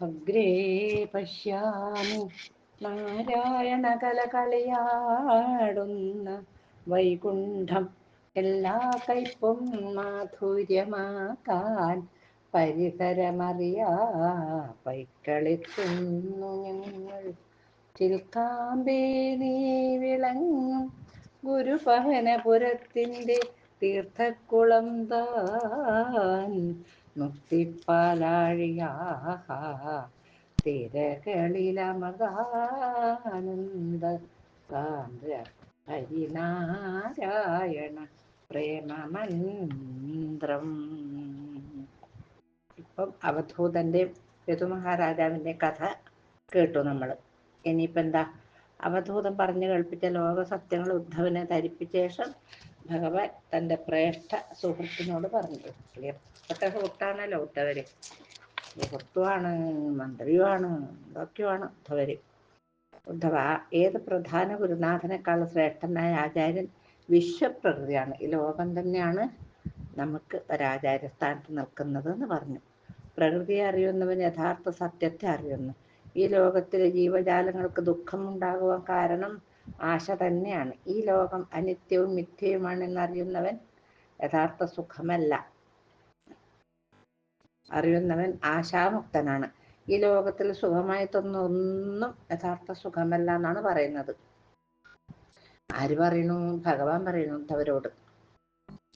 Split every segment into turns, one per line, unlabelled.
അഗ്രേ പശ്യാമി നാരായണ കലകളിയാടുന്ന വൈകുണ്ഠം എല്ലാ കൈപ്പും മാധുര്യമാക്കാൻ പരിഹരമറിയാ പൈക്കളിക്കുന്നു ഞങ്ങൾ ചിൽക്കാമ്പേ നീ വിളങ്ങും ഗുരുപഹനപുരത്തിന്റെ തീർത്ഥക്കുളം താൻ. മുക്തിപ്പാലാഴിയാ തിരകളിലമൃതാനന്ദ സാന്ദ്ര ഹരിനാരായണ പ്രേമമന്ത്രം. ഇപ്പം അവധൂതന്റെ ഋതുമഹാരാജാവിന്റെ കഥ കേട്ടു നമ്മൾ ഇനിയിപ്പോൾ എന്താ അവധൂതം പറഞ്ഞു കേൾപ്പിച്ച ലോക സത്യങ്ങൾ ഉദ്ധവനെ ധരിപ്പിച്ച ശേഷം ഭഗവാൻ തന്റെ പ്രേഷ്ഠ സുഹൃത്തിനോട് പറഞ്ഞു. പ്രിയപ്പെട്ട സുഹൃത്താണല്ലോ ഉദ്ധവര് സുഹൃത്തുമാണ് മന്ത്രിയുമാണ് എന്തൊക്കെയുമാണ് ഉദ്ധവര് ഉദ്ധവ ഏത് പ്രധാന ഗുരുനാഥനേക്കാൾ ശ്രേഷ്ഠനായ ആചാര്യൻ വിശ്വപ്രകൃതിയാണ്. ഈ ലോകം തന്നെയാണ് നമുക്ക് ഒരാചാര്യസ്ഥാനത്ത് നിൽക്കുന്നത് എന്ന് പറഞ്ഞു. പ്രകൃതിയെ അറിയുന്നവൻ യഥാർത്ഥ സത്യത്തെ അറിയുന്നു. ഈ ലോകത്തിലെ ജീവജാലങ്ങൾക്ക് ദുഃഖം ദുഃഖമുണ്ടാകുവാൻ കാരണം ആശ തന്നെയാണ്. ഈ ലോകം അനിത്യവും മിഥ്യയുമാണെന്നറിയുന്നവൻ യഥാർത്ഥ സുഖമല്ല. അറിയുന്നവൻ ആശാമുക്തനാണ്. ഈ ലോകത്തിൽ സുഖമായി ഒന്നും യഥാർത്ഥ സുഖമല്ല എന്നാണ് പറയുന്നത്. ആര് പറയണു ഭഗവാൻ പറയണു ഉദ്ധവരോട്.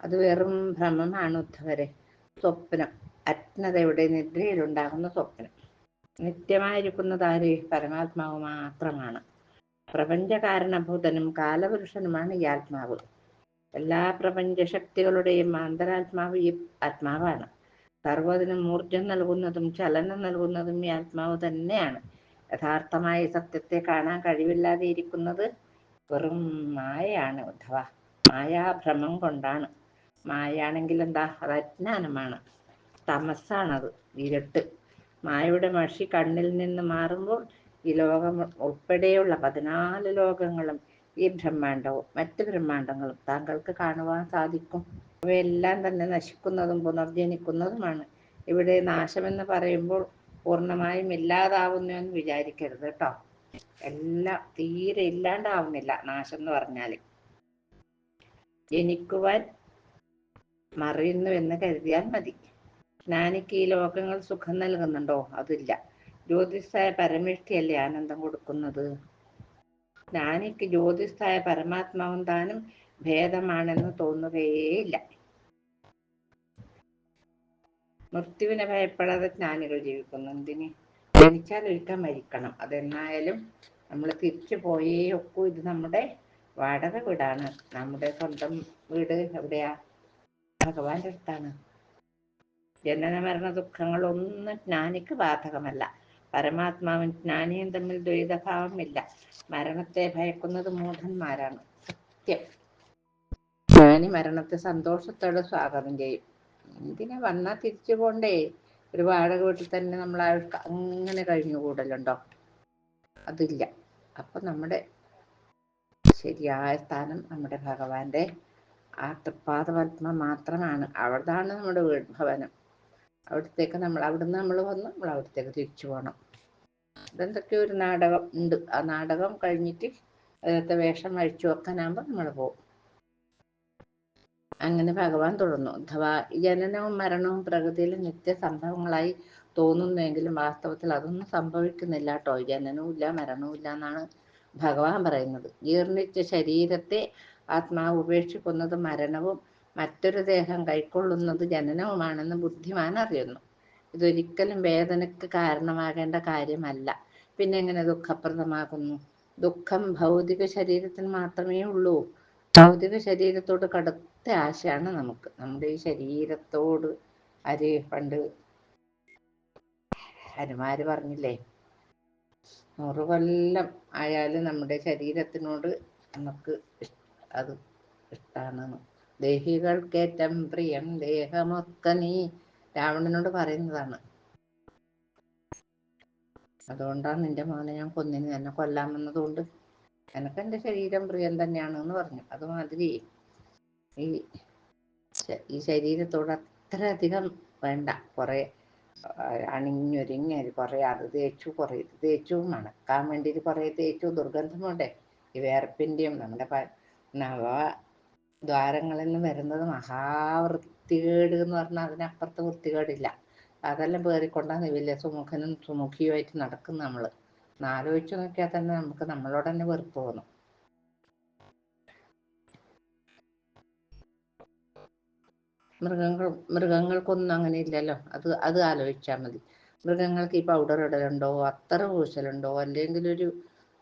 അത് വെറും ഭ്രമമാണ് ഉദ്ധവരെ. സ്വപ്നം. അജ്ഞതയുടെ നിദ്രയിലുണ്ടാകുന്ന സ്വപ്നം. നിത്യമായിരിക്കുന്നത് ആര്? പരമാത്മാവ് മാത്രമാണ്. പ്രപഞ്ചകാരണഭൂതനും കാലപുരുഷനുമാണ് ഈ ആത്മാവ്. എല്ലാ പ്രപഞ്ച ശക്തികളുടെയും അന്തരാത്മാവ് ഈ ആത്മാവാണ്. സർവതിനും ഊർജം നൽകുന്നതും ചലനം നൽകുന്നതും ഈ ആത്മാവ് തന്നെയാണ്. യഥാർത്ഥമായ സത്യത്തെ കാണാൻ കഴിവില്ലാതെ ഇരിക്കുന്നത് വെറും മായയാണ് ഉദ്ധവ മായാഭ്രമം കൊണ്ടാണ്. മായാണെങ്കിൽ എന്താ? അത് അജ്ഞാനമാണ്. തമസാണത് ഇരട്ട്. മായയുടെ മഷി കണ്ണിൽ നിന്ന് മാറുമ്പോൾ ഈ ലോകം ഉൾപ്പെടെയുള്ള പതിനാല് ലോകങ്ങളും ഈ ബ്രഹ്മാണ്ടവും മറ്റ് ബ്രഹ്മാണ്ടങ്ങളും താങ്കൾക്ക് കാണുവാൻ സാധിക്കും. അവയെല്ലാം തന്നെ നശിക്കുന്നതും പുനർജനിക്കുന്നതുമാണ്. ഇവിടെ നാശമെന്ന് പറയുമ്പോൾ പൂർണമായും ഇല്ലാതാവുന്നു എന്ന് വിചാരിക്കരുത് കേട്ടോ. എല്ലാം തീരെ ഇല്ലാണ്ടാവുന്നില്ല നാശം എന്ന് പറഞ്ഞാൽ. ജനിക്കുവാൻ മറിയുന്നു എന്ന് കരുതിയാൽ മതി. ജ്ഞാനിക്ക് ഈ ലോകങ്ങൾ സുഖം നൽകുന്നുണ്ടോ? അതില്ല. ജ്യോതിസായ പരമേഷ്ഠിയല്ലേ ആനന്ദം കൊടുക്കുന്നത്? ജ്ഞാനിക്ക് ജ്യോതിസ്സായ പരമാത്മാവും താനും ഭേദമാണെന്ന് തോന്നുകയേയില്ല. മൃത്യുവിനെ ഭയപ്പെടാതെ ജ്ഞാനികൾ ജീവിക്കുന്നു. എന്തിന്? ജനിച്ചാൽ ഒരിക്കൽ മരിക്കണം. അതെന്നായാലും നമ്മൾ തിരിച്ചു പോയേ ഒക്കൂ. ഇത് നമ്മുടെ വാടക വീടാണ്. നമ്മുടെ സ്വന്തം വീട് എവിടെയാ? ഭഗവാന്റെ അടുത്താണ്. ജനന മരണ ദുഃഖങ്ങളൊന്നും ജ്ഞാനിക്ക് ബാധകമല്ല. പരമാത്മാവും ജ്ഞാനിയും തമ്മിൽ ദ്വൈതഭാവമില്ല. മരണത്തെ ഭയക്കുന്നത് മൂഢന്മാരാണ്. സത്യം. ജ്ഞാനി മരണത്തെ സന്തോഷത്തോടെ സ്വാഗതം ചെയ്യും. എന്തിനാ വന്നാ തിരിച്ചു പോണ്ടേ? ഒരു വാടക വീട്ടിൽ തന്നെ നമ്മൾ ആൾക്ക് അങ്ങനെ കഴിഞ്ഞുകൂടലുണ്ടോ അതില്ല. അപ്പൊ നമ്മുടെ ശരിയായ സ്ഥാനം നമ്മുടെ ഭഗവാന്റെ ആ തൃപ്പാദപത്മ മാത്രമാണ്. അവിടുന്നാണ് നമ്മുടെ വീട് ഭവനം. അവിടത്തേക്ക് നമ്മൾ അവിടുന്ന് നമ്മൾ വന്ന് നമ്മൾ അവിടത്തേക്ക് തിരിച്ചു പോകണം ഇതെന്തൊക്കെ ഒരു നാടകം ഉണ്ട്. ആ നാടകം കഴിഞ്ഞിട്ട് അതിനകത്തെ വേഷം അഴിച്ചു വെക്കാനാകുമ്പോൾ നമ്മൾ പോകും അങ്ങനെ ഭഗവാൻ തുടർന്നു. അഥവാ ജനനവും മരണവും പ്രകൃതിയിലെ നിത്യ സംഭവങ്ങളായി തോന്നുന്നെങ്കിലും വാസ്തവത്തിൽ അതൊന്നും സംഭവിക്കുന്നില്ല കേട്ടോ ജനനവും ഇല്ല മരണവും ഇല്ല എന്നാണ് ഭഗവാൻ പറയുന്നത്. ജീർണിച്ച ശരീരത്തെ ആത്മാവ് ഉപേക്ഷിക്കുന്നത് മരണവും മറ്റൊരു ദേഹം കൈക്കൊള്ളുന്നത് ജനനവുമാണെന്ന് ബുദ്ധിമാൻ അറിയുന്നു. ഇതൊരിക്കലും വേദനയ്ക്ക് കാരണമാകേണ്ട കാര്യമല്ല. പിന്നെ എങ്ങനെ ദുഃഖപ്രദമാകുന്നു? ദുഃഖം ഭൗതിക ശരീരത്തിന് മാത്രമേ ഉള്ളൂ. ഭൗതിക ശരീരത്തോട് കടുത്ത ആശയാണ് നമുക്ക്. നമ്മുടെ ഈ ശരീരത്തോട് അരി പണ്ട് ഹനുമാര് പറഞ്ഞില്ലേ നൂറ് കൊല്ലം ആയാലും നമ്മുടെ ശരീരത്തിനോട് നമുക്ക് അത് ഇഷ്ടമാണ് ദേഹികൾക്കേറ്റം പ്രിയം ദേഹമൊക്കെ നീ രാവണനോട് പറയുന്നതാണ്. അതുകൊണ്ടാണ് നിന്റെ മോനെ ഞാൻ കൊന്നിന് തന്നെ കൊല്ലാമെന്നതുകൊണ്ട് എനിക്ക് എന്റെ ശരീരം പ്രിയം തന്നെയാണ് എന്ന് പറഞ്ഞു. അതുമാതിരി ഈ ഈ ശരീരത്തോട് അത്രയധികം വേണ്ട. കുറെ അണിഞ്ഞൊരുങ്ങി കുറെ അത് തേച്ചു കുറെ ഇത് തേച്ചു മണക്കാൻ വേണ്ടിയിട്ട് കുറെ തേച്ചു ദുർഗന്ധം കൊണ്ടേ ഈ വേർപ്പിന്റെയും നമ്മുടെ നവ ദ്വാരങ്ങളിൽ നിന്ന് വരുന്നത് മഹാവൃത്തികേട് എന്ന് പറഞ്ഞാൽ അതിനപ്പുറത്ത് വൃത്തികേടില്ല. അതെല്ലാം പേറിക്കൊണ്ടാണ് വലിയ സുമുഖനും സുമുഖിയുമായിട്ട് നടക്കും നമ്മൾ നാലോചിച്ച് നോക്കിയാൽ തന്നെ നമുക്ക് നമ്മളോട് തന്നെ വെറുപ്പ് തോന്നും. മൃഗങ്ങൾ മൃഗങ്ങൾക്കൊന്നും അങ്ങനെ ഇല്ലല്ലോ. അത് അത് ആലോചിച്ചാൽ മതി. മൃഗങ്ങൾക്ക് ഈ പൗഡർ ഇടലുണ്ടോ? അത്ര പൂശലുണ്ടോ? അല്ലെങ്കിൽ ഒരു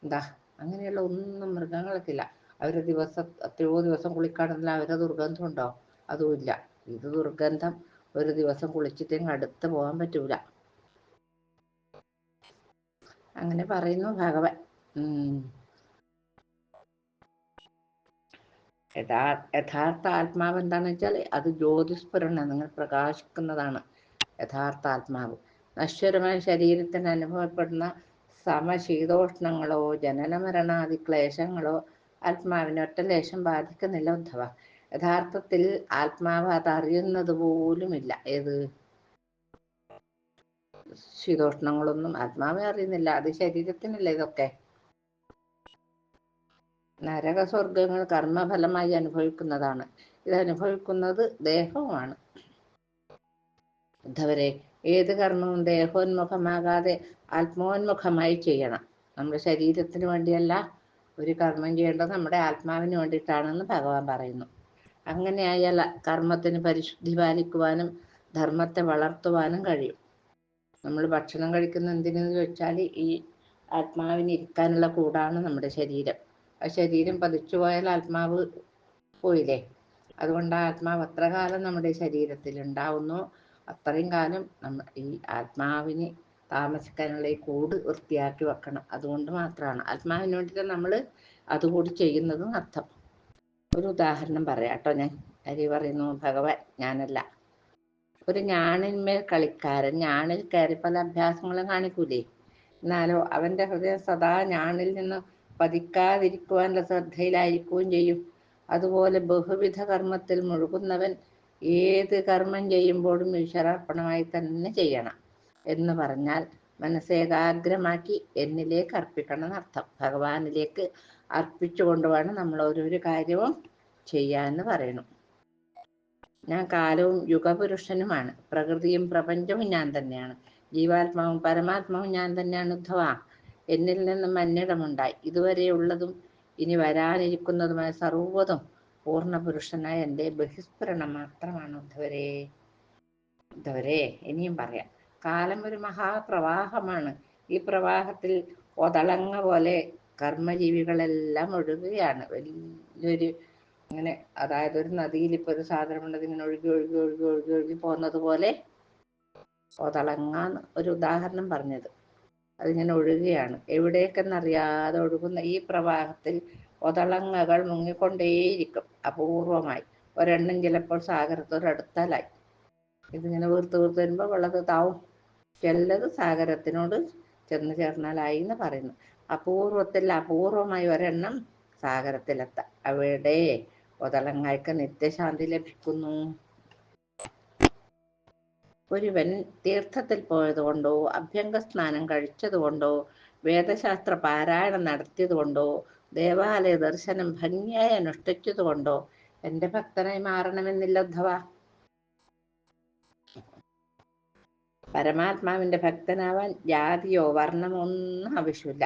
എന്താ അങ്ങനെയുള്ള ഒന്നും മൃഗങ്ങൾക്കില്ല. അവർ ദിവസം എത്രയോ ദിവസം കുളിക്കാണെന്നില്ല അവരെ ദുർഗന്ധം ഉണ്ടോ? അതുമില്ല ഇത് ദുർഗന്ധം ഒരു ദിവസം കുളിച്ചിട്ടെങ്കിൽ അടുത്ത് പോകാൻ പറ്റൂല. അങ്ങനെ പറയുന്നു ഭഗവൻ. യഥാ യഥാർത്ഥ ആത്മാവ് എന്താണെന്ന് വെച്ചാൽ അത് ജ്യോതിസ്ഫുരണ നിങ്ങൾ പ്രകാശിക്കുന്നതാണ് യഥാർത്ഥ ആത്മാവ്. നശ്വരമായ ശരീരത്തിന് അനുഭവപ്പെടുന്ന സമശീതോഷ്ണങ്ങളോ ജനന മരണാദി ക്ലേശങ്ങളോ ആത്മാവിനെ ഒറ്റ ലേശം ബാധിക്കുന്നില്ല ഉദ്ധവ. യഥാർത്ഥത്തിൽ ആത്മാവ് അത് അറിയുന്നത് പോലുമില്ല. ഏത്? ശീതോഷ്ണങ്ങളൊന്നും ആത്മാവെ അറിയുന്നില്ല. അത് ശരീരത്തിനല്ല ഇതൊക്കെ? നരകസ്വർഗങ്ങൾ കർമ്മഫലമായി അനുഭവിക്കുന്നതാണ്. ഇത് അനുഭവിക്കുന്നത് ദേഹവുമാണ്. ഇതവരെ ഏത് കർമ്മവും ദേഹോന്മുഖമാകാതെ ആത്മോന്മുഖമായി ചെയ്യണം. നമ്മുടെ ശരീരത്തിന് വേണ്ടിയല്ല ഒരു കർമ്മം ചെയ്യേണ്ടത് നമ്മുടെ ആത്മാവിന് വേണ്ടിയിട്ടാണെന്ന് ഭഗവാൻ പറയുന്നു. അങ്ങനെയായാൽ കർമ്മത്തിന് പരിശുദ്ധി പാലിക്കുവാനും ധർമ്മത്തെ വളർത്തുവാനും കഴിയും. നമ്മൾ ഭക്ഷണം കഴിക്കുന്ന എന്തിനെന്ന് വെച്ചാൽ ഈ ആത്മാവിന് ഇരിക്കാനുള്ള കൂടാണ് നമ്മുടെ ശരീരം. ആ ശരീരം പതിച്ചു പോയാൽ ആത്മാവ് പോയില്ലേ? അതുകൊണ്ട് ആത്മാവ് എത്ര കാലം നമ്മുടെ ശരീരത്തിൽ ഉണ്ടാവുന്നു. അത്രയും കാലം നമ്മ ഈ ആത്മാവിന് താമസിക്കാനുള്ള ഈ കൂട് വൃത്തിയാക്കി വെക്കണം. അതുകൊണ്ട് മാത്രമാണ്. ആത്മാവിന് വേണ്ടിയിട്ട് നമ്മൾ അതുകൂടി ചെയ്യുന്നതും അർത്ഥം. ഒരു ഉദാഹരണം പറയാട്ടോ ഞാൻ. അരി പറയുന്നു ഭഗവാൻ ഞാനല്ല. ഒരു ഞാണിന്മേൽ കളിക്കാരൻ ഞാണിൽ കയറി പല അഭ്യാസങ്ങളും കാണിക്കൂലേ? എന്നാലോ അവന്റെ ഹൃദയം സദാ ഞാണിൽ നിന്ന് പതിക്കാതിരിക്കുവാനുള്ള ശ്രദ്ധയിലായിരിക്കുകയും ചെയ്യും. അതുപോലെ ബഹുവിധ കർമ്മത്തിൽ മുഴുകുന്നവൻ ഏത് കർമ്മം ചെയ്യുമ്പോഴും ഈശ്വരാർപ്പണമായി തന്നെ ചെയ്യണം എന്ന് പറഞ്ഞാൽ മനസ്സേകാഗ്രമാക്കി എന്നിലേക്ക് അർപ്പിക്കണം എന്നർത്ഥം. ഭഗവാനിലേക്ക് അർപ്പിച്ചുകൊണ്ട് വേണം നമ്മൾ ഓരോരു കാര്യവും ചെയ്യാന്ന് പറയണം ഞാൻ കാലവും യുഗപുരുഷനുമാണ്. പ്രകൃതിയും പ്രപഞ്ചവും ഞാൻ തന്നെയാണ്. ജീവാത്മാവും പരമാത്മാവും ഞാൻ തന്നെയാണ് ഉദ്ധവ എന്നിൽ നിന്നും മന്നിടമുണ്ടായി ഇതുവരെയുള്ളതും ഇനി വരാനിരിക്കുന്നതുമായ സർവതും പൂർണ പുരുഷനായ എന്റെ ബഹിസ്ഫുരണം മാത്രമാണ്. ഉദ്ധവരെ ഉദ്ധവരെ ഇനിയും പറയാം. കാലം ഒരു മഹാപ്രവാഹമാണ്. ഈ പ്രവാഹത്തിൽ ഒതളങ്ങ പോലെ കർമ്മജീവികളെല്ലാം ഒഴുകുകയാണ്. വലിയൊരു ഇങ്ങനെ അതായത് ഒരു നദിയിൽ ഇപ്പൊ ഒരു സാധനം ഇങ്ങനെ ഒഴുകി ഒഴുകി ഒഴുകി ഒഴുകി ഒഴുകി പോകുന്നത് പോലെ ഒതളങ്ങാന്ന് ഒരു ഉദാഹരണം പറഞ്ഞത്. അതിങ്ങനെ ഒഴുകുകയാണ്. എവിടേക്കെന്നറിയാതെ ഒഴുകുന്ന ഈ പ്രവാഹത്തിൽ ഒതളങ്ങകൾ മുങ്ങിക്കൊണ്ടേയിരിക്കും അപൂർവമായി. ഒരെണ്ണം ചിലപ്പോൾ സാഗരത്തോടടുത്താലായി ഇതിങ്ങനെ വീർത്ത് വീർത്ത് വരുമ്പോൾ വെള്ളത്തിൽ താവും. ചിലത് സാഗരത്തിനോട് ചെന്ന് ചേർന്നാലായി എന്ന് പറയുന്നു. അപൂർവത്തിൽ അപൂർവമായി ഒരെണ്ണം സാഗരത്തിലെത്താം. അവിടെ ഒതളങ്ങായ്ക്ക് നിത്യശാന്തി ലഭിക്കുന്നു. ഒരുവൻ തീർത്ഥത്തിൽ പോയതുകൊണ്ടോ അഭ്യംഗ സ്നാനം കഴിച്ചതുകൊണ്ടോ വേദശാസ്ത്ര പാരായണം നടത്തിയതുകൊണ്ടോ ദേവാലയ ദർശനം ഭംഗിയായി അനുഷ്ഠിച്ചതുകൊണ്ടോ എന്റെ ഭക്തനായി മാറണമെന്നില്ല ഉദ്ധവ. പരമാത്മാവിന്റെ ഭക്തനാവാൻ ജാതിയോ വർണമോ ഒന്നും ആവശ്യമില്ല.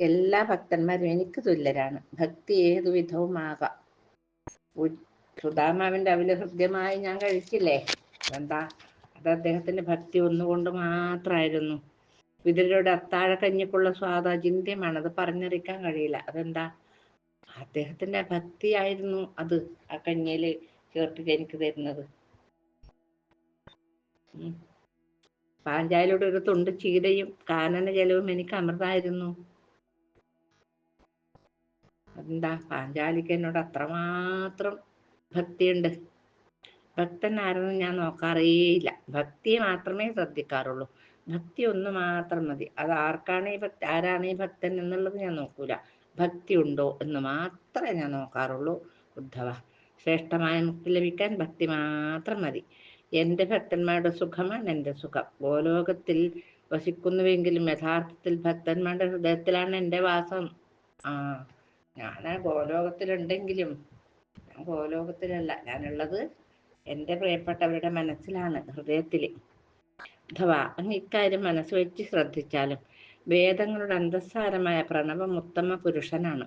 എല്ലാ ഭക്തന്മാരും എനിക്ക് തുല്യരാണ്. ഭക്തി ഏതു വിധവുമാകാം സുധാമാവിന്റെ അവില ഹൃദ്യമായി ഞാൻ കഴിച്ചില്ലേ? എന്താ? അത് അദ്ദേഹത്തിന്റെ ഭക്തി ഒന്നുകൊണ്ട് മാത്രമായിരുന്നു. വിതിരയുടെ അത്താഴ കഞ്ഞിക്കുള്ള സ്വാദ ചിന്തയമാണ്. അത് പറഞ്ഞറിയിക്കാൻ കഴിയില്ല. അതെന്താ? അദ്ദേഹത്തിന്റെ ഭക്തിയായിരുന്നു അത് ആ കഞ്ഞിയിൽ ചേർത്തിട്ട് എനിക്ക് തരുന്നത്. പാഞ്ചാലിയുടെ ഒരു തുണ്ട് ചീരയും കാനന ജലവും എനിക്ക് അമൃതായിരുന്നു. എന്താ പാഞ്ചാലിക്ക് എന്നോട് അത്രമാത്രം ഭക്തിയുണ്ട്. ഭക്തൻ ആരെന്ന് ഞാൻ നോക്കാറേയില്ല. ഭക്തി മാത്രമേ ശ്രദ്ധിക്കാറുള്ളൂ. ഭക്തി ഒന്ന് മാത്രം മതി. അത് ആർക്കാണ് ഈ ഭക്തി ആരാണ് ഈ ഭക്തൻ എന്നുള്ളത് ഞാൻ നോക്കൂല. ഭക്തി ഉണ്ടോ എന്ന് മാത്രമേ ഞാൻ നോക്കാറുള്ളൂ. ഉദ്ധവ ശ്രേഷ്ഠമായ മുക്തി ലഭിക്കാൻ ഭക്തി മാത്രം മതി. എന്റെ ഭക്തന്മാരുടെ സുഖമാണ് എന്റെ സുഖം. ഗോലോകത്തിൽ വസിക്കുന്നുവെങ്കിലും യഥാർത്ഥത്തിൽ ഭക്തന്മാരുടെ ഹൃദയത്തിലാണ് എന്റെ വാസം. ആ ഞാൻ ഗോലോകത്തിലുണ്ടെങ്കിലും ഞാൻ ഗോലോകത്തിലല്ല ഞാനുള്ളത് എന്റെ പ്രിയപ്പെട്ടവരുടെ മനസ്സിലാണ് ഹൃദയത്തിൽ അഥവാ അങ്ങ് ഇക്കാര്യം മനസ്സ് വെച്ച് ശ്രദ്ധിച്ചാലും വേദങ്ങളുടെ അന്തസ്സാരമായ പ്രണവം ഉത്തമ പുരുഷനാണ്.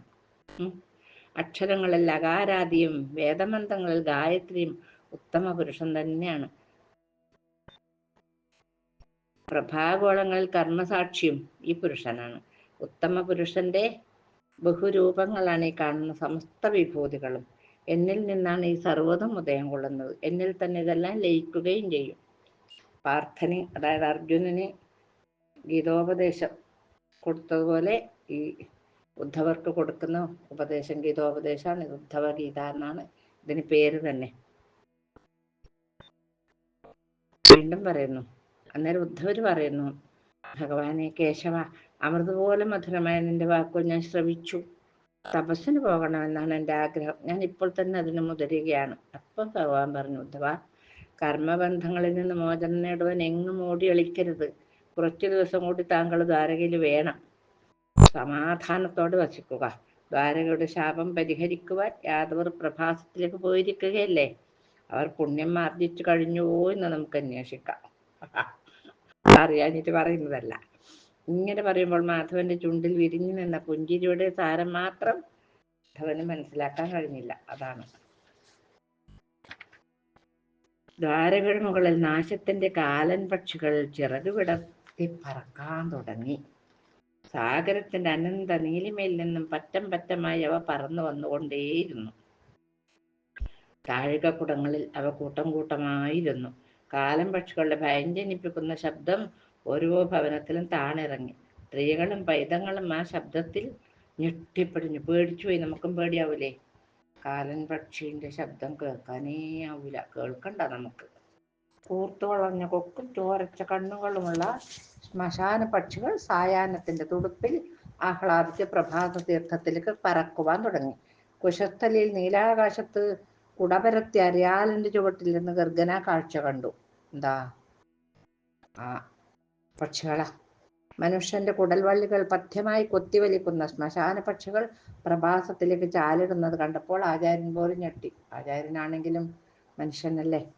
അക്ഷരങ്ങളിൽ അകാരാദിയും വേദമന്ത്രങ്ങളിൽ ഗായത്രിയും ഉത്തമ പുരുഷൻ തന്നെയാണ്. പ്രഭാഗോളങ്ങളിൽ കർമ്മസാക്ഷിയും ഈ പുരുഷനാണ്. ഉത്തമ പുരുഷന്റെ ബഹുരൂപങ്ങളാണ് ഈ കാണുന്ന സമസ്ത വിഭൂതികളും. എന്നിൽ നിന്നാണ് ഈ സർവതും ഉദയം കൊള്ളുന്നത്. എന്നിൽ തന്നെ ഇതെല്ലാം ലയിക്കുകയും ചെയ്യും. പാർത്ഥന് അതായത് അർജുനന് ഗീതോപദേശം കൊടുത്തതുപോലെ ഈ ഉദ്ധവർക്ക് കൊടുക്കുന്ന ഉപദേശം ഗീതോപദേശമാണ്. ഉദ്ധവ ഗീത എന്നാണ് ഇതിന് പേര് തന്നെ. വീണ്ടും പറയുന്നു. അന്നേരം ഉദ്ധവര് പറയുന്നു ഭഗവാനെ കേശവ അമൃതുപോലെ മധുരമായ നിന്റെ വാക്കുകൾ ഞാൻ ശ്രവിച്ചു. തപസ്സിന് പോകണമെന്നാണ് എന്റെ ആഗ്രഹം. ഞാൻ ഇപ്പോൾ തന്നെ അതിന് മുതിരുകയാണ്. അപ്പം ഭഗവാൻ പറഞ്ഞു ഉദ്ധവ കർമ്മബന്ധങ്ങളിൽ നിന്ന് മോചനം നേടുവാൻ എങ്ങും ഓടി ഒളിക്കരുത് കുറച്ചു ദിവസം കൂടി താങ്കൾ ദ്വാരകയിൽ വേണം. സമാധാനത്തോടെ വസിക്കുക. ദ്വാരകയുടെ ശാപം പരിഹരിക്കുവാൻ യാദവർ പ്രഭാസത്തിലേക്ക് പോയിരിക്കുകയല്ലേ? അവർ പുണ്യം ആർജിച്ചു കഴിഞ്ഞുവോ എന്ന് നമുക്ക് അന്വേഷിക്കാം. അറിയാഞ്ഞിട്ട് പറയുന്നതല്ല. ഇങ്ങനെ പറയുമ്പോൾ മാധവന്റെ ചുണ്ടിൽ വിരിഞ്ഞു നിന്ന പുഞ്ചിരിയുടെ സാരം മാത്രം മാധവന് മനസ്സിലാക്കാൻ കഴിഞ്ഞില്ല. അതാണ്. ദ്വാരകയുടെ മുകളിൽ നാശത്തിന്റെ കാലൻ പക്ഷികൾ ചിറകുവിടത്തി പറക്കാൻ തുടങ്ങി. സാഗരത്തിന്റെ അനന്ത നീലിമയിൽ നിന്നും പറ്റം പറ്റമായി അവ പറന്നു വന്നുകൊണ്ടേയിരുന്നു. താഴികക്കുടങ്ങളിൽ അവ കൂട്ടം കൂട്ടമായിരുന്നു കാലം പക്ഷികളുടെ ഭയം ജനിപ്പിക്കുന്ന ശബ്ദം ഓരോ ഭവനത്തിലും താണിറങ്ങി. സ്ത്രീകളും പൈതങ്ങളും ആ ശബ്ദത്തിൽ ഞെട്ടിപ്പടിഞ്ഞു. പേടിച്ചു പോയി നമുക്കും പേടിയാവൂലേ? കാലൻ പക്ഷിന്റെ ശബ്ദം കേൾക്കാനേ ആവൂല. കേൾക്കണ്ട നമുക്ക്. കൂർത്തു വളർന്ന കൊക്കും ചോരച്ച കണ്ണുകളുമുള്ള ശ്മശാന പക്ഷികൾ സായാഹ്നത്തിന്റെ തുടുപ്പിൽ ആഹ്ലാദിച്ച് പ്രഭാത തീർത്ഥത്തിലേക്ക് പറക്കുവാൻ തുടങ്ങി. കുശസ്ഥലിൽ നീലാകാശത്ത് കുടപരത്തി അരിയാലിന്റെ ചുവട്ടിൽ നിന്ന് ഗർഗന കാഴ്ച കണ്ടു. എന്താ? ആ പക്ഷികള. മനുഷ്യന്റെ കുടൽവള്ളികൾ പഥ്യമായി കൊത്തിവലിക്കുന്ന ശ്മശാന പക്ഷികൾ പ്രഭാസത്തിലേക്ക് ചാലിടുന്നത് കണ്ടപ്പോൾ ആചാര്യൻ പോലും ഞെട്ടി. ആചാര്യനാണെങ്കിലും മനുഷ്യനല്ലേ?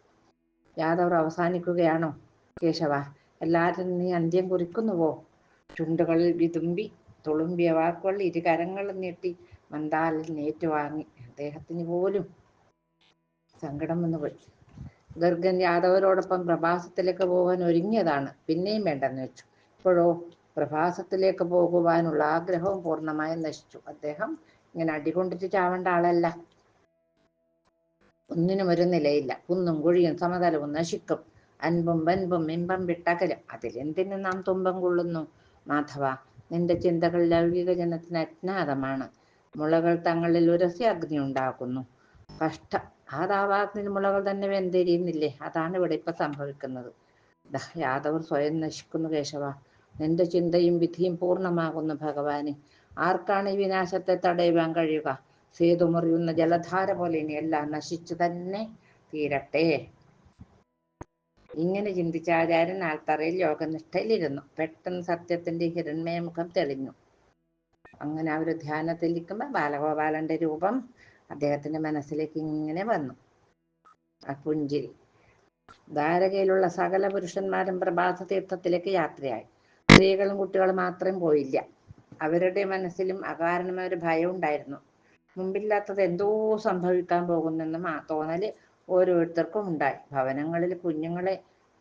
യാദവർ അവസാനിക്കുകയാണോ? കേശവ എല്ലാവരും നീ അന്ത്യം കുറിക്കുന്നുവോ? ചുണ്ടുകളിൽ വിതുമ്പി തുളുമ്പിയ വാക്കുകൾ ഇരുകരങ്ങളും നീട്ടി മന്ദാലിൽ നേറ്റുവാങ്ങി. അദ്ദേഹത്തിന് പോലും സങ്കടം വന്നു പോയി ഗർഗൻ യാദവരോടൊപ്പം പ്രഭാസത്തിലേക്ക് പോകാൻ ഒരുങ്ങിയതാണ്. പിന്നെയും വേണ്ടെന്ന് വെച്ചു. ഇപ്പോഴോ? പ്രഭാസത്തിലേക്ക് പോകുവാനുള്ള ആഗ്രഹവും പൂർണമായും നശിച്ചു. അദ്ദേഹം ഇങ്ങനെ അടികൊണ്ടിട്ട് ചാവേണ്ട ആളല്ല. ഒന്നിനും ഒരു നിലയില്ല. കുന്നും കുഴിയും സമതലവും നശിക്കും. അൻപും വൻപും ഇമ്പം വിട്ടകലും. അതിലെന്തിനു നാം തുമ്പം കൊള്ളുന്നു? മാധവ നിന്റെ ചിന്തകൾ ലൗകിക ജനത്തിന് അജ്ഞാതമാണ്. മുളകൾ തങ്ങളിൽ ഉരസി അഗ്നി ഉണ്ടാക്കുന്നു. കഷ്ടം. ആ ദാവാഗ്നി മുളകൾ തന്നെ വെന്തെരിയുന്നില്ലേ? അതാണ് ഇവിടെ ഇപ്പൊ സംഭവിക്കുന്നത്. യാദവർ സ്വയം നശിക്കുന്നു കേശവ. നിന്റെ ചിന്തയും വിധിയും പൂർണമാകുന്നു ഭഗവാന്. ആർക്കാണ് ഈ വിനാശത്തെ തടയുവാൻ കഴിയുക? സേതുമുറിയുന്ന ജലധാര പോലെ ഇനി എല്ലാം നശിച്ചു തന്നെ തീരട്ടെ. ഇങ്ങനെ ചിന്തിച്ച ആചാര്യൻ ആൽത്തറയിൽ യോഗനിഷ്ഠയിലിരുന്നു പെട്ടെന്ന് സത്യത്തിന്റെ ഹിരൺമയമുഖം തെളിഞ്ഞു. അങ്ങനെ അവർ ധ്യാനത്തിലിരിക്കുമ്പോൾ ബാലഗോപാലന്റെ രൂപം അദ്ദേഹത്തിന്റെ മനസ്സിലേക്ക് ഇങ്ങനെ വന്നു. ആ പുഞ്ചിരി. ദ്വാരകയിലുള്ള സകല പുരുഷന്മാരും പ്രഭാത തീർത്ഥത്തിലേക്ക് യാത്രയായി. സ്ത്രീകളും കുട്ടികളും മാത്രം പോയില്ല. അവരുടെ മനസ്സിലും അകാരണമായ ഒരു ഭയം ഉണ്ടായിരുന്നു. മുമ്പില്ലാത്തത് എന്തോ സംഭവിക്കാൻ പോകുന്നെന്ന് തോന്നൽ ഓരോരുത്തർക്കും ഉണ്ടായി. ഭവനങ്ങളിൽ കുഞ്ഞുങ്ങളെ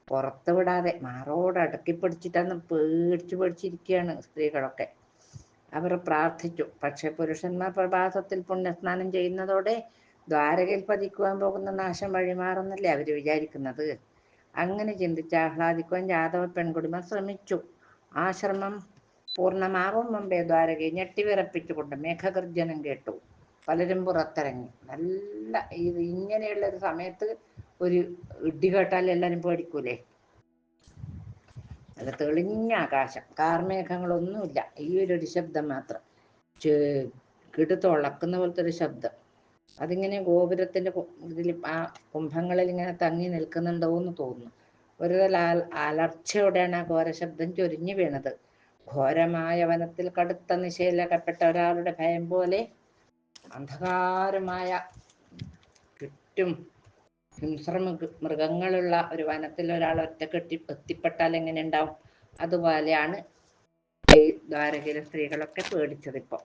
പുറത്തു വിടാതെ മാറോട് അടക്കി പിടിച്ചിട്ടാന്ന് പേടിച്ചു പേടിച്ചിരിക്കുകയാണ് സ്ത്രീകളൊക്കെ. അവർ പ്രാർത്ഥിച്ചു. പക്ഷെ പുരുഷന്മാർ പ്രഭാതത്തിൽ പുണ്യസ്നാനം ചെയ്യുന്നതോടെ ദ്വാരകയിൽ പതിക്കുവാൻ പോകുന്ന നാശം വഴിമാറുന്നല്ലേ അവർ വിചാരിക്കുന്നത്? അങ്ങനെ ചിന്തിച്ച് ആഹ്ലാദിക്കുവാൻ യാദവ പെൺകുടിമ ശ്രമിച്ചു. ആശ്രമം പൂർണമാവും മുമ്പേ ദ്വാരകയെ ഞെട്ടിവിറപ്പിച്ചുകൊണ്ട് മേഘഗർജനം കേട്ടു. പലരും പുറത്തിറങ്ങി. നല്ല ഇത് ഇങ്ങനെയുള്ള ഒരു സമയത്ത് ഒരു ഇടി കേട്ടാൽ എല്ലാവരും പേടിക്കൂലേ? നല്ല തെളിഞ്ഞ ആകാശം. കാർമേഘങ്ങളൊന്നുമില്ല. ഈ ഒരു ശബ്ദം മാത്രം. കിടു തുളക്കുന്ന പോലത്തെ ഒരു ശബ്ദം. അതിങ്ങനെ ഗോപുരത്തിന്റെ ഇതിൽ ആ കുംഭങ്ങളിൽ ഇങ്ങനെ തങ്ങി നിൽക്കുന്നുണ്ടോ എന്ന് തോന്നുന്നു. ഒരു അലർച്ചയോടെയാണ് ആ ഘോര ശബ്ദം ചൊരിഞ്ഞു വീണത്. ഘോരമായ വനത്തിൽ കടുത്ത നിശയിലകപ്പെട്ട ഒരാളുടെ ഭയം പോലെ അന്ധകാരമായ ചുറ്റും ഹിംസ്ര മൃഗങ്ങളുള്ള ഒരു വനത്തിൽ ഒരാൾ ഒറ്റക്കെട്ടി എത്തിപ്പെട്ടാൽ എങ്ങനെ ഉണ്ടാവും? അതുപോലെയാണ് ഈ ദ്വാരകയിലെ സ്ത്രീകളൊക്കെ പേടിച്ചത് ഇപ്പൊ.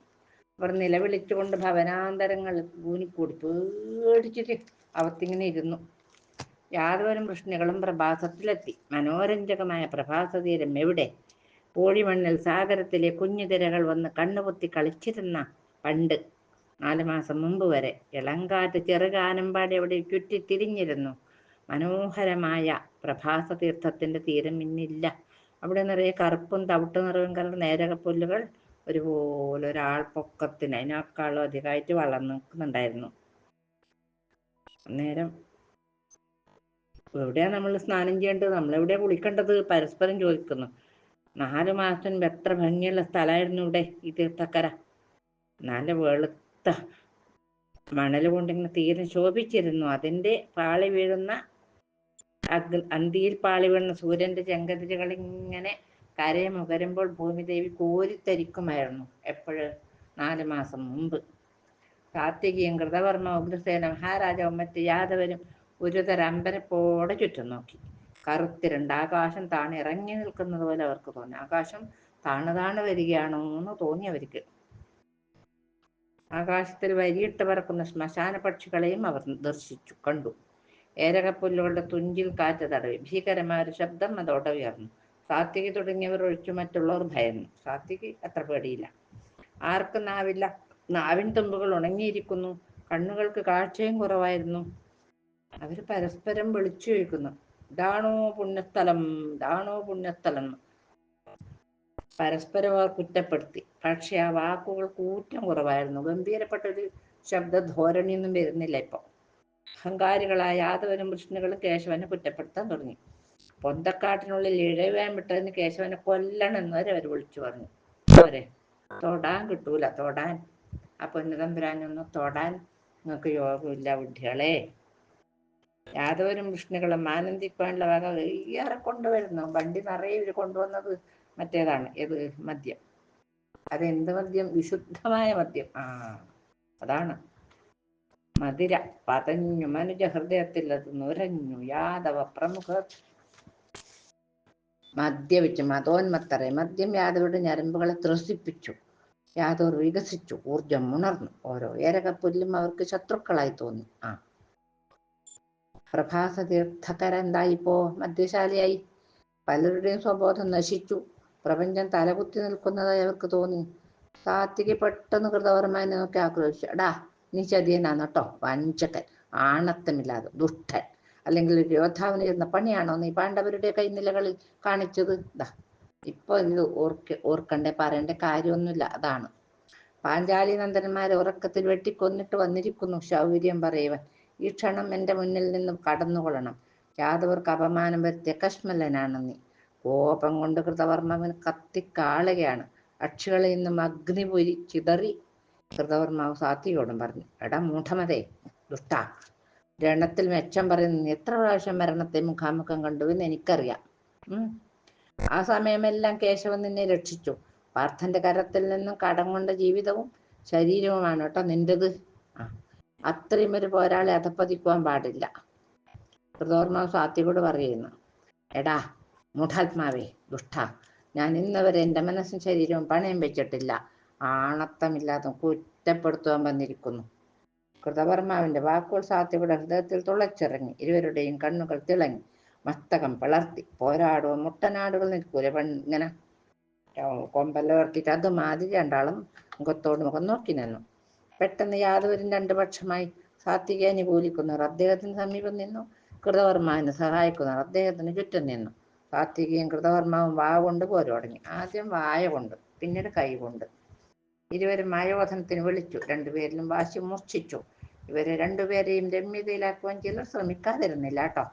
അവർ നിലവിളിച്ചുകൊണ്ട് ഭവനാന്തരങ്ങൾ ഊനിക്കൂടി പേടിച്ചിട്ട് അവത്തിങ്ങനെ ഇരുന്നു. യാദവരും പ്രശ്നങ്ങളും പ്രഭാസത്തിലെത്തി. മനോരഞ്ജകമായ പ്രഭാസതീരം എവിടെ? പൂഴിമണ്ണിൽ സാഗരത്തിലെ കുഞ്ഞുതിരകൾ വന്ന് കണ്ണുപൊത്തി കളിച്ചിരുന്ന പണ്ട് നാല് മാസം മുമ്പ് വരെ. ഇളങ്കാറ്റ് ചെറുകാനം പാടി അവിടെ ചുറ്റിത്തിരിഞ്ഞിരുന്നു. മനോഹരമായ പ്രഭാസ തീർത്ഥത്തിന്റെ തീരം ഇന്നില്ല. അവിടെ നിറയെ കറുപ്പും തവിട്ട് നിറവും കലർന്ന നേരകപ്പുല്ലുകൾ ഒരുപോലെ ഒരാൾ പൊക്കത്തിന് അതിനേക്കാളും അധികമായിട്ട് വളർന്നു നിൽക്കുന്നുണ്ടായിരുന്നു. അന്നേരം എവിടെയാ നമ്മൾ സ്നാനം ചെയ്യേണ്ടത്? നമ്മൾ എവിടെയാ കുളിക്കേണ്ടത്? പരസ്പരം ചോദിക്കുന്നു. നാല് മാസം എത്ര ഭംഗിയുള്ള സ്ഥലമായിരുന്നു ഇവിടെ ഈ തീർത്ഥക്കര? നല്ല വെളുത്ത മണൽ കൊണ്ടിങ്ങനെ തീരെ ശോഭിച്ചിരുന്നു. അതിന്റെ പാളി വീഴുന്ന അന്തിയിൽ പാളി വീഴുന്ന സൂര്യന്റെ ചെങ്കതിരുകൾ ഇങ്ങനെ കരയെ മുകരുമ്പോൾ ഭൂമിദേവി കോരിത്തരിക്കുമായിരുന്നു എപ്പോഴ്? നാല് മാസം മുമ്പ്. കാർത്തികയും കൃതവർമ്മ ഉഗ്രസേന മഹാരാജാവും മറ്റ് യാദവരും ഒരു അമ്പരപ്പോടെ ചുറ്റും നോക്കി. കറുത്തിരണ്ട് ആകാശം താണിറങ്ങി നിൽക്കുന്നത് പോലെ അവർക്ക് തോന്നി. ആകാശം താണു താണു വരികയാണോ എന്ന് തോന്നി അവർക്ക്. ആകാശത്തിൽ വരിയിട്ട് പറക്കുന്ന ശ്മശാന പക്ഷികളെയും അവർ ദർശിച്ചു കണ്ടു. ഏരകപ്പുല്ലുകളുടെ തുഞ്ചിൽ കാറ്റ് തടവി. ഭീകരമായ ഒരു ശബ്ദം അതോടെ ഉയർന്നു. സാത്വികി തുടങ്ങിയവർ ഒഴിച്ചു മറ്റുള്ളവർ ഭയന്നു. സാത്വികി അത്ര പേടിയില്ല. ആർക്ക് നാവില്ല. നാവിൻ തുമ്പുകൾ ഉണങ്ങിയിരിക്കുന്നു. കണ്ണുകൾക്ക് കാഴ്ചയും കുറവായിരുന്നു. അവർ പരസ്പരം വിളിച്ചു ചോദിക്കുന്നു ഇതാണോ പുണ്യസ്ഥലം? ഇതാണോ പുണ്യസ്ഥലം? പരസ്പരം അവർ കുറ്റപ്പെടുത്തി. പക്ഷെ ആ വാക്കുകൾ കൂറ്റം കുറവായിരുന്നു. ഗംഭീരപ്പെട്ട ഒരു ശബ്ദധോരണിയൊന്നും വരുന്നില്ല ഇപ്പൊ. അഹങ്കാരികളായ യാദവനും കൃഷ്ണകളും കേശവനെ കുറ്റപ്പെടുത്താൻ തുടങ്ങി. പൊന്തക്കാട്ടിനുള്ളിൽ ഇഴവാൻ വിട്ടതിന് കേശവനെ കൊല്ലണം വരെ അവർ വിളിച്ചു പറഞ്ഞു. അവരെ തൊടാൻ കിട്ടൂല തൊടാൻ. ആ പൊന്നുതമ്പുരാനൊന്ന് തൊടാൻ നിങ്ങൾക്ക് യോഗമില്ല വിഡ്ഢികളെ. യാദവരും വിഷ്ണുകളും ആനന്ദിക്കാനുള്ള വക ഏറെ കൊണ്ടുവരുന്നു. വണ്ടി നിറയെ ഇവർ കൊണ്ടുവന്നത് മറ്റേതാണ് ഏത് മദ്യം? അതെന്ത് മദ്യം? വിശുദ്ധമായ മദ്യം. ആ അതാണ്. മധുര പതഞ്ഞു മനുജ ഹൃദയത്തിൽ അത് നുരഞ്ഞു യാദവ പ്രമുഖ മദ്യപിച്ചു മതോന്മത്തറെ മദ്യം യാദവരുടെ ഞരമ്പുകളെ ത്രസിപ്പിച്ചു യാദവർ വികസിച്ചു ഊർജം ഉണർന്നു. ഓരോ ഏരകപ്പുല്ലും അവർക്ക് ശത്രുക്കളായി തോന്നി. ആ. പ്രഭാസ തീർത്ഥക്കര എന്തായിപ്പോ മദ്യശാലിയായി. പലരുടെയും സ്വബോധം നശിച്ചു. പ്രപഞ്ചം തലകുത്തി നിൽക്കുന്നതായി അവർക്ക് തോന്നി. സാത്വിക പെട്ടെന്ന് കൃതവർമ്മനെ നോക്കി ആക്രോശിച്ചു. എടാ നീ ചതിയനാണ് കേട്ടോ വഞ്ചകൻ ആണത്തമില്ലാതെ ദുഷ്ടൻ. അല്ലെങ്കിൽ യോദ്ധാവിന് ചെന്ന പണിയാണോ നീ പാണ്ഡവരുടെ കൈനിലകളിൽ കാണിച്ചത്? ഇതാ ഇപ്പൊ ഇത് ഓർക്ക ഓർക്കണ്ടേ പറയേണ്ട കാര്യമൊന്നുമില്ല അതാണ്. പാഞ്ചാലി നന്ദന്മാരെ ഉറക്കത്തിൽ വെട്ടിക്കൊന്നിട്ട് വന്നിരിക്കുന്നു ശൗര്യം പറയുവൻ. ഈ ക്ഷണം എന്റെ മുന്നിൽ നിന്നും കടന്നുകൊള്ളണം. യാദവർക്ക് അപമാനം വരുത്തിയ കശ്മലനാണ് നീ. കോപം കൊണ്ട് കൃതവർമ്മവൻ കത്തിക്കാളുകയാണ്. അക്ഷികളിൽ നിന്നും അഗ്നിപൊരി ചിതറി കൃതവർമാവ് സാത്വികോടും പറഞ്ഞു എടാ മൂഢമതേ ദുഷ്ട രണത്തിൽ മെച്ചം പറയുന്ന എത്ര പ്രാവശ്യം മരണത്തെ മുഖാമുഖം കണ്ടു എന്ന് എനിക്കറിയാം. ആ സമയമെല്ലാം കേശവൻ നിന്നെ രക്ഷിച്ചു. പാർത്ഥന്റെ കരത്തിൽ നിന്നും കടം കൊണ്ട ജീവിതവും ശരീരവുമാണ് കേട്ടോ നിന്റേത്. ആ അത്രയും ഒരു പോരാളെ അധപ്പതിക്കുവാൻ പാടില്ല. കൃതോർമാവ് സാത്വികോട് പറയുന്നു എടാ മൂഢാത്മാവേ ദുഷ്ട. ഞാൻ ഇന്നവരെ എന്റെ മനസ്സും ശരീരവും പണയം വെച്ചിട്ടില്ല. ആണത്തമില്ലാതെ കുറ്റപ്പെടുത്തുവാൻ വന്നിരിക്കുന്നു. കൃതപർമാവിന്റെ വാക്കുകൾ സാത്വികയുടെ ഹൃദയത്തിൽ തുളച്ചിറങ്ങി. ഇരുവരുടെയും കണ്ണുകൾ തിളങ്ങി. മസ്തകം പിളർത്തി. പോരാടുവോ മുട്ടനാടുകൾ നിൽക്കൂലെ ഇങ്ങനെ കൊമ്പല്ലോർത്തിട്ട് അത് മാതിരി രണ്ടാളും മുഖത്തോട് മുഖം നോക്കി നിന്നു. പെട്ടെന്ന് യാദവരും രണ്ടു പക്ഷമായി സാത്വികയെ അനുകൂലിക്കുന്നവർ അദ്ദേഹത്തിന് സമീപം നിന്നു. കൃതവർമാവിനെ സഹായിക്കുന്നവർ അദ്ദേഹത്തിന് ചുറ്റും നിന്നു. സാത്വികയും കൃതകർമ്മാവും വായ കൊണ്ട് പോരോടങ്ങി ആദ്യം വായ കൊണ്ട് പിന്നീട് കൈ കൊണ്ട്. ഇരുവരും ആയോധനത്തിന് വിളിച്ചു. രണ്ടുപേരിലും വാശി മൂർച്ഛിച്ചു. ഇവരെ രണ്ടുപേരെയും രമ്യതയിലാക്കുവാൻ ചിലർ ശ്രമിക്കാതിരുന്നില്ല കേട്ടോ.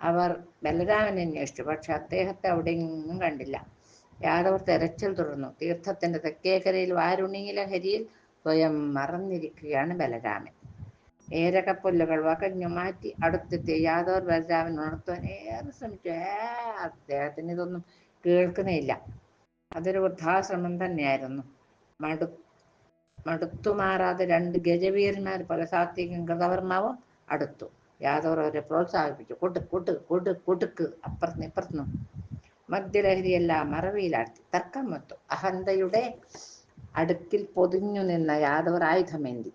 അവർ ബലരാമനെ അന്വേഷിച്ചു പക്ഷെ അദ്ദേഹത്തെ അവിടെയൊന്നും കണ്ടില്ല. യാദവർ തെരച്ചിൽ തുടർന്നു. തീർത്ഥത്തിന്റെ തെക്കേക്കരയിൽ വാരുണീല ഹരിയിൽ സ്വയം മറന്നിരിക്കുകയാണ് ബലരാമൻ. ഏരകപ്പുല്ലുകൾ വകഞ്ഞു മാറ്റി അടുത്തെത്തിയ യാദവർ ബലരാമൻ ഉണർത്തുവാൻ ഏറെ ശ്രമിച്ചു. ഏ അദ്ദേഹത്തിന് ഇതൊന്നും കേൾക്കുന്നില്ല അതൊരു വൃദ്ധാശ്രമം തന്നെയായിരുന്നു. മടു മടുത്തുമാറാതെ രണ്ട് ഗജവീരന്മാർ പല സാത്വികം കൃതവർമാവും അടുത്തു. യാദവർ അവരെ പ്രോത്സാഹിപ്പിച്ചു. കൊട്ട് കൊട്ട് കൊട്ട് കൊട്ടുക്ക് അപ്പുറത്തുനിന്ന് ഇപ്പുറത്തുനിന്നും. മദ്യലഹരിയെല്ലാം മറവിയിലാഴ്ത്തി തർക്കം വന്നു. അഹന്തയുടെ അടുക്കിൽ പൊതിഞ്ഞു നിന്ന യാദവർ ആയുധമേന്തി.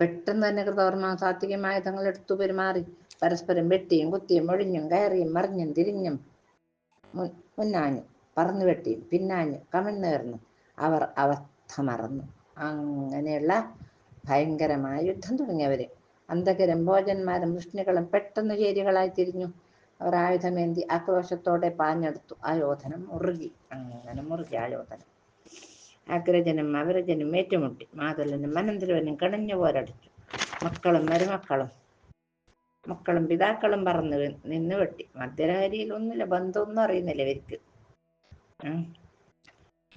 പെട്ടെന്ന് തന്നെ കൃതവർമ്മ സാത്വികമായ തങ്ങൾ എടുത്തു പെരുമാറി. പരസ്പരം വെട്ടിയും കുത്തിയും ഒഴിഞ്ഞും കയറിയും മറിഞ്ഞും തിരിഞ്ഞും മുന്നാഞ്ഞു പറന്നു വെട്ടിയും പിന്നാഞ്ഞു കമിഴ്ന്നേർന്നു അവർ അവസ്ഥ മറന്നു. അങ്ങനെയുള്ള ഭയങ്കരമായ യുദ്ധം തുടങ്ങിയവര്. അന്ധകരും ഭോജന്മാരും വൃഷ്ണികളും പെട്ടെന്ന് ചേരികളായി തിരിഞ്ഞു. അവർ ആയുധമേന്തി ആക്രോശത്തോടെ പാഞ്ഞെടുത്തു. ആയോധനം മുറുകി. അങ്ങനെ മുറുകി ആയോധനം. അഗ്രജനും അവരജനും ഏറ്റുമുട്ടി. മാതലനും അനന്തരവനും കണിഞ്ഞു പോരടിച്ചു. മക്കളും മരുമക്കളും മക്കളും പിതാക്കളും പറന്ന് നിന്ന് വെട്ടി. മധ്യലഹരിയിൽ ഒന്നുമില്ല ബന്ധമൊന്നും അറിയുന്നില്ല ഇവർക്ക്.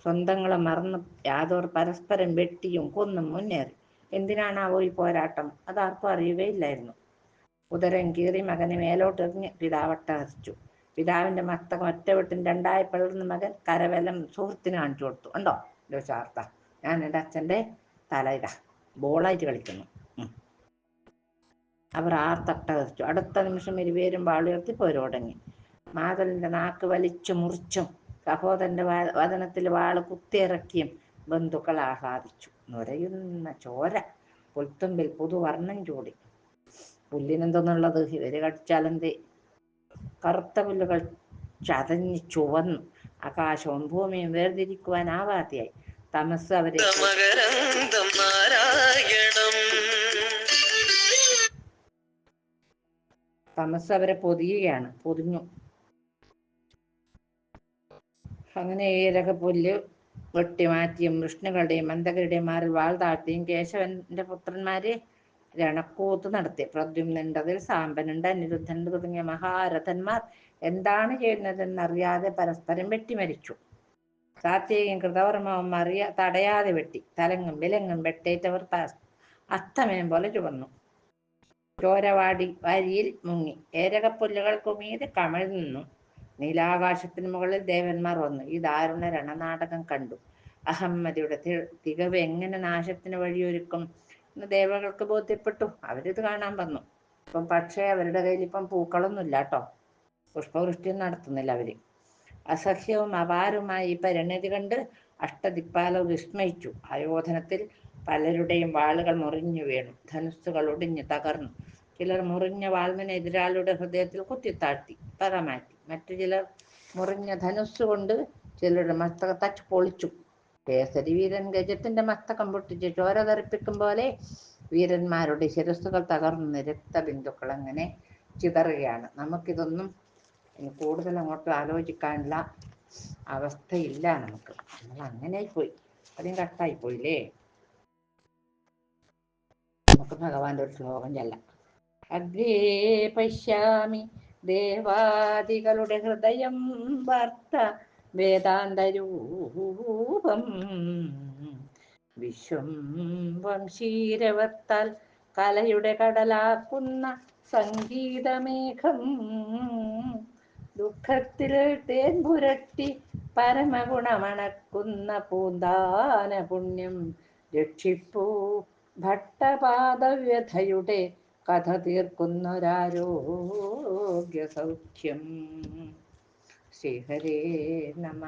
സ്വന്തങ്ങളെ മറന്ന് യാതൊരു പരസ്പരം വെട്ടിയും കൊന്നും മുന്നേറി. എന്തിനാണാവോ ഈ പോരാട്ടം? അതാർക്കും അറിയുകയില്ലായിരുന്നു. ഉദരം കീറി മകനെ മേലോട്ടെറിഞ്ഞ് പിതാവട്ടഹരിച്ചു പിതാവിന്റെ മസ്തകം ഒറ്റവെട്ടും രണ്ടായി പിളർന്ന മകൻ കരവലം സുഹൃത്തിന് കാണിച്ചു കൊടുത്തു. ഉണ്ടോ ചാർത്ത. ഞാൻ എന്റെ അച്ഛന്റെ തല ഇതാ ബോളായിട്ട് കളിക്കുന്നു. അവർ ആർത്തട്ടഹരിച്ചു അടുത്ത നിമിഷം ഇരുപേരും വാളുയർത്തി പോരോടങ്ങി മാതലിന്റെ നാക്ക് വലിച്ചു മുറിച്ചും സഹോദരന്റെ വദനത്തിൽ വാൾ കുത്തിയിറക്കിയും ബന്ധുക്കൾ ആഹ്ലാദിച്ചു. നുരയുന്ന ചോര പുൽത്തുമ്പിൽ പുതുവർണം ചൂടി. പുല്ലിനെന്തെന്നുള്ളത്? ഇവർ കടിച്ചാലെന്ത് കറുത്ത പുല്ലുകൾ ചതഞ്ഞ് ചുവന്നു. ആകാശവും ഭൂമിയും വേർതിരിക്കുവാനാവാതെയായി തമസ് അവരെ തമസ് അവരെ പൊതിയുകയാണ് പൊതിഞ്ഞു. അങ്ങനെ പുല്ല് വെട്ടിമാറ്റിയും വിഷ്ണുകളുടെയും മന്ദകരുടെയും മാറിൽ വാൾ താഴ്ത്തിയും കേശവന്റെ പുത്രന്മാരെ രണക്കൂത്ത് നടത്തി. പ്രദ്യുമ്നണ്ടതിൽ സാമ്പനുണ്ട് അനിരുദ്ധനുണ്ട് തുടങ്ങിയ മഹാരഥന്മാർ. എന്താണ് ചെയ്യുന്നതെന്നറിയാതെ പരസ്പരം വെട്ടിമരിച്ചു. സാത്വികം കൃതവർമ്മവും അറിയ തടയാതെ വെട്ടി. തലങ്ങും വിലങ്ങും വെട്ടേറ്റവർ അസ്തമയം പോലെ ചുവന്നു. ചോരവാടി വരിയിൽ മുങ്ങി. ഏരകപ്പുല്ലുകൾ കുമിയത് കമഴ് നിന്നു. നീലാകാശത്തിന് മുകളിൽ ദേവന്മാർ വന്നു. ഈ ദാരുണ രണനാടകം കണ്ടു. അഹമ്മദിയുടെ തികവ് എങ്ങനെ നാശത്തിന് വഴിയൊരുക്കും എന്ന് ദേവകൾക്ക് ബോധ്യപ്പെട്ടു. അവരിത് കാണാൻ വന്നു. ഇപ്പം പക്ഷേ അവരുടെ കയ്യിൽ ഇപ്പം പൂക്കളൊന്നുമില്ല കേട്ടോ പുഷ്പവൃഷ്ടിയും നടത്തുന്നില്ല അവർ. അസഹ്യവും അപാരവുമായ ഈ പരിണതി കണ്ട് അഷ്ടദിക്പാലർ വിസ്മയിച്ചു. ആയോധനത്തിൽ പലരുടെയും വാളുകൾ മുറിഞ്ഞു വീണു. ധനുസ്സുകൾ ഒടിഞ്ഞു തകർന്നു. ചിലർ മുറിഞ്ഞ വാൾവിനെ എതിരാളിയുടെ ഹൃദയത്തിൽ കുത്തിത്താഴ്ത്തി പകമാറ്റി മറ്റു. ചിലർ മുറിഞ്ഞ ധനുസ്സുകൊണ്ട് ചിലരുടെ മസ്തക തച്ച് പൊളിച്ചു. കേസരി വീരൻ ഗജത്തിന്റെ മസ്തകം പൊട്ടിച്ച് ചോര തെറിപ്പിക്കും പോലെ വീരന്മാരുടെ ശിരസ്സുകൾ തകർന്ന്. രക്തബിന്ദുക്കൾ അങ്ങനെ ചിതറുകയാണ്. നമുക്കിതൊന്നും കൂടുതൽ അങ്ങോട്ട് ആലോചിക്കാനുള്ള അവസ്ഥയില്ല നമുക്ക്. നമ്മൾ അങ്ങനെ പോയി അതിന് കട്ടായി പോയില്ലേ നമുക്ക് ഭഗവാന്റെ ഒരു ശ്ലോകം ചെല്ലാം. അഗ്രേ പശ്യാമി ദേവാദികളുടെ ഹൃദയം വാർത്ത വേദാന്തരൂപം. വിശ്വം വംശീരവത്താൽ കലയുടെ കടലാക്കുന്ന സംഗീതമേഘം. ദുഃഖത്തിൽ തേൻ പുരട്ടി പരമഗുണമണക്കുന്ന പൂന്താന പുണ്യം രക്ഷിപ്പൂ. ഭട്ടപാദവ്യഥയുടെ കഥ തീർക്കുന്നൊരാരോഗ്യ സൗഖ്യം ശ്രീഹരേ നമ.